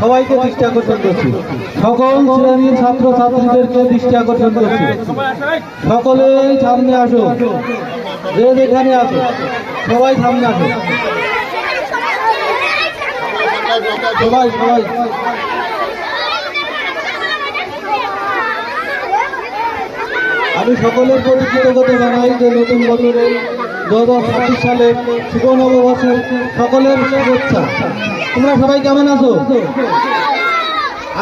সবাইকে দৃষ্টি আকর্ষণ করছি। সকল শ্রেণির ছাত্র ছাত্রীদেরকে দৃষ্টি আকর্ষণ করছি। সকলে সামনে আসো যে যেখানে আসো সবাই সামনে আসো সবাই সবাই। আমি সকলের প্রতি কৃতজ্ঞতা জানাই যে নতুন বছরের দু ছাব্বিশ শুভ নববর্ষের সকলের শুভেচ্ছা। তোমরা সবাই কেমন আছো?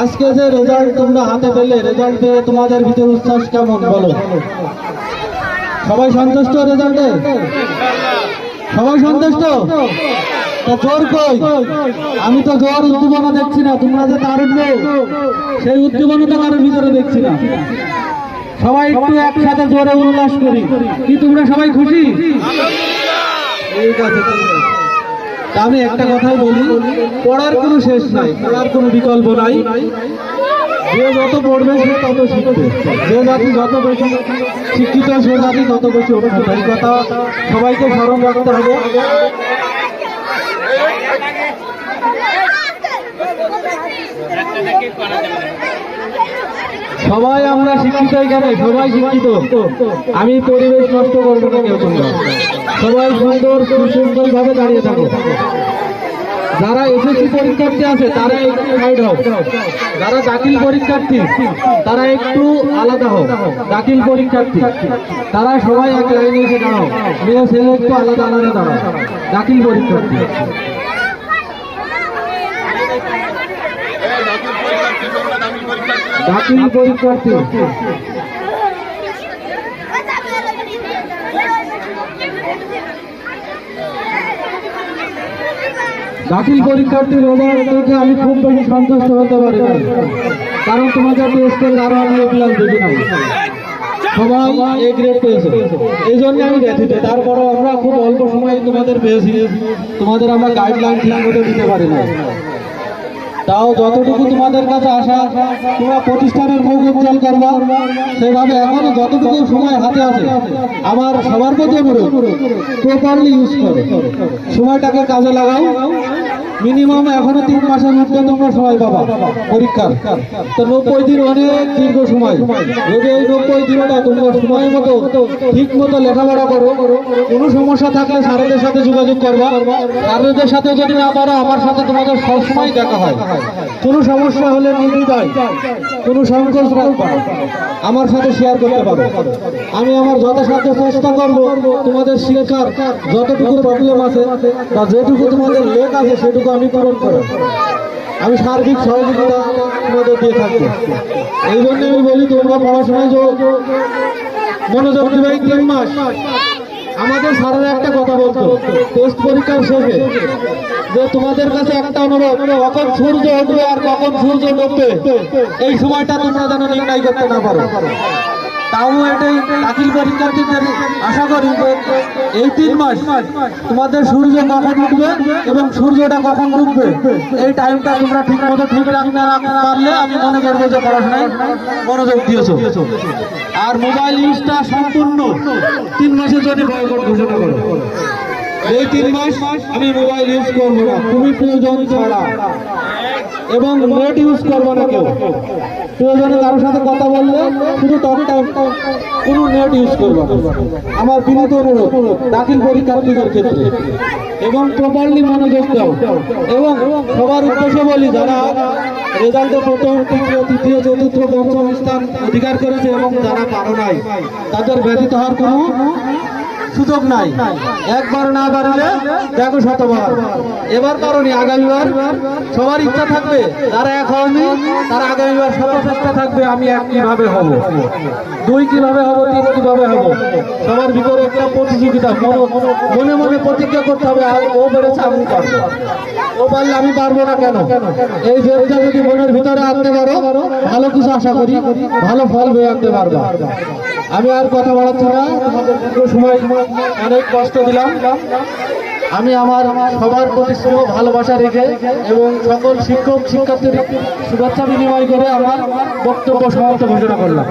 আজকে যে রেজাল্ট তোমরা হাতে পেলে রেজাল্ট পেয়ে তোমাদের ভিতর উচ্ছ্বাস কেমন, বলো? সবাই সন্তুষ্ট রেজাল্টে সবাই সন্তুষ্ট? জোর কই? আমি তো জোর উদ্দীপনা দেখছি না, তোমরা যে তার সেই উদ্দীপনা তো ভিতরে দেখছি না। সবাই একটু একসাথে জোরে উল্লাস করি। কি তোমরা সবাই খুশি? ঠিক আছে আমি একটা কথাই বলি পড়ার কোনো শেষ নাই পড়ার কোনো বিকল্প নাই। যে যত পড়বে সে তত শিখবে। যে জাতি যত বেশি শিক্ষিত সে জাতি তত বেশি অভিজ্ঞতা। এই কথা সবাইকে স্মরণ রাখতে হবে। সবাই আমরা শিক্ষিত এখানে, সবাই শিক্ষিত। আমি পরিবেশ নষ্ট করব না কেউ তোমরা। সবাই সুন্দর সুশৃঙ্খল ভাবে দাঁড়িয়ে থাকো। যারা এসএসসি পরীক্ষার্থী আছে, তারা একটু সাইড হোক যারা দাখিল পরীক্ষার্থী, তারা একটু আলাদা হোক দাখিল পরীক্ষার্থী, তারা সবাই এক লাইনে এসে দাঁড়াও। মেয়ে, ছেলে একটু আলাদা আলাদা দাঁড়াও। দাখিল পরীক্ষার্থী। দাখিল পরীক্ষার্থী দাখিল পরীক্ষার্থী রেজাল্ট দেখে আমি খুব বেশি সন্তুষ্ট হতে পারি কারণ তোমাদের টেস্টের আরও আমি ক্লাস দেখি নাই। সবাই এ গ্রেড পেয়েছে। এই জন্য আমি ব্যথিত। তারপরেও আমরা খুব অল্প সময়ে তোমাদের পেয়েছি। তোমাদের আমরা গাইডলাইন ঠিক মতো দিতে পারি না তাও যতটুকু তোমাদের কাছে আসা তোমরা প্রতিষ্ঠানের মুখ উজ্জ্বল করবা। সেভাবে এখনও যতটুকু সময় হাতে আছে, আমার সবার প্রতি অনুরোধ প্রপারলি ইউজ করো। সময়টাকে কাজে লাগাও। মিনিমাম এখনও তিন মাসের মধ্যে তোমরা সময় পাবা পরীক্ষার। তো নব্বই দিন অনেক দীর্ঘ সময়। যদি এই নব্বই দিনটা তোমরা সময় মতো ঠিক মতো লেখাপড়া করো, কোনো সমস্যা থাকলে স্যারেদের সাথে যোগাযোগ করবা। স্যারেদের সাথে যদি না পারো, আমার সাথে তোমাদের সবসময় দেখা হয়। কোনো সমস্যা হলে নির্বিধায় কোনো সংকোচ রাখবা। আমার সাথে শেয়ার করতে পারো। আমি আমার যথাসাধ্য চেষ্টা করব তোমাদের শিক্ষার যতটুকু প্রবলেম আছে বা যেটুকু তোমাদের লেখ আছে সেটুকু আমি পূরণ করব। আমি সার্বিক সহযোগিতা তোমাদের দিয়ে থাকব। এই জন্য আমি বলি, তোমরা পড়াশোনায় যোগ। মনোযোগ দিবে তিন মাস। আমাদের স্যারেরা একটা কথা বলতো টেস্ট পরীক্ষার শেষে, যে তোমাদের কাছে একটা অনুরোধ, কখন সূর্য উঠবে আর কখন সূর্য ডুববে, এই সময়টা তোমরা যেন নির্ণয় করতে না পারো। তাও এটাই দাখিল পরীক্ষার্থীদের আশা করি এই তিন মাস তোমাদের সূর্য কখন উঠবে এবং সূর্যটা কখন ডুববে? এই টাইমটা তোমরা ঠিক মতো ঠিক রাখতে পারলে আমি মনে করব যে পড়াশোনায় মনোযোগ দিয়েছ। আর মোবাইল ইউজটা সম্পূর্ণ তিন মাসের জন্য ঘোষণা করো। এই তিন মাস আমি মোবাইল ইউজ করব না। তুমি প্রয়োজন ছাড়া। এবং নেট ইউজ করব না কেউ। প্রয়োজনে কারোর সাথে কথা বললে শুধু টক কোনো নেট ইউজ করব আমার বিনীত অনুরোধ, দাখিল পরীক্ষার্থীদের ক্ষেত্রে। এবং প্রপারলি মনোযোগ দাও। এবং সবার উদ্দেশ্যে বলি, যারা রেজাল্টে প্রথম, তৃতীয় তৃতীয়, চতুর্থ, পঞ্চম স্থান অধিকার করেছে এবং যারা পারো নাই, তাদের ব্যতীত হওয়ার কোনো সুযোগ নাই। একবার না পারলে দেখো শতবার। এবার পারোনি আগামীবার সবার ইচ্ছা থাকবে, তারা এক হয়নি, তারা আগামীবার সবার চেষ্টা থাকবে, আমি এক কীভাবে হব? দুই কীভাবে হব, তিন কীভাবে হব? সবার ভিতরে একটা প্রতিযোগিতা, মনো- মনে প্রতিজ্ঞা করতে হবে, আর ও বেড়েছে, আমি পারব। ও পারলে আমি পারব না কেন? এই জেদটা যদি মনের ভিতরে আনতে পারো, ভালো কিছু আশা করি, ভালো ফল বয়ে আনতে পারব। আমি আর কথা বাড়াচ্ছি না, তোমাদের সময় অনেক কষ্ট দিলাম আমি আমার সবার প্রতি ভালোবাসা রেখে এবং সকল শিক্ষক শিক্ষার্থীর শুভেচ্ছা বিনিময় করে আমার বক্তব্য সমাপ্ত ঘোষণা করলাম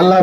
আল্লাহ।